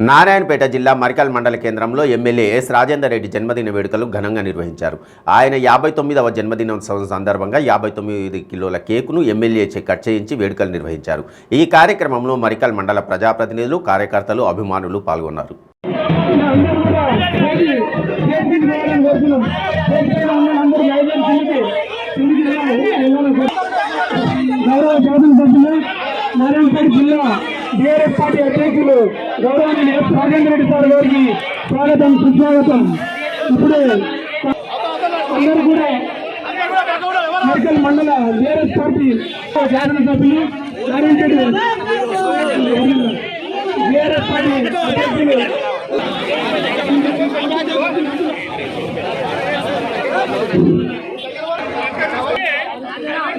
నారాయణపేట జిల్లా మరికల్ మండల కేంద్రంలో ఎమ్మెల్యే ఎస్ రాజేందర్ రెడ్డి జన్మదిన వేడుకలు ఘనంగా నిర్వహించారు. ఆయన యాభై తొమ్మిదవ జన్మదినోత్సవం సందర్భంగా యాభై తొమ్మిది కిలోల కేకును ఎమ్మెల్యే కట్ చేయించి వేడుకలు నిర్వహించారు. ఈ కార్యక్రమంలో మరికల్ మండల ప్రజాప్రతినిధులు కార్యకర్తలు అభిమానులు పాల్గొన్నారు. నారాయణపేట జిల్లా బీఆర్ఎస్ పార్టీ అధ్యక్షులు గౌరవనీయులు ఎస్ రాజేంద్ర రెడ్డి సార్ గారికి స్వాగతం సుస్వాగతం. ఇప్పుడు అందరూ కూడా మెడికల్ మండల బీఆర్ఎస్ పార్టీ శాసనసభ్యులు నారాయణపేట బీఆర్ఎస్ పార్టీ అధ్యక్షులు.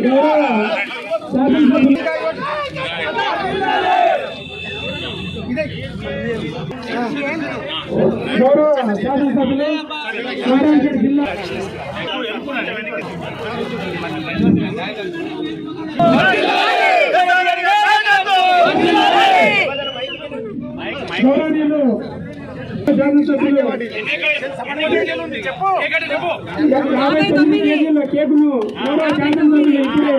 గౌరవ శాసనసభ్యులు గౌరవ శాసనసభ్యులు నారాయణపేట జిల్లా గౌరవనీయులు శాసనసభ్యులు యాభై తొమ్మిది కేజీల కేకును గౌరవ శాసనసభ్యులు ఇప్పుడే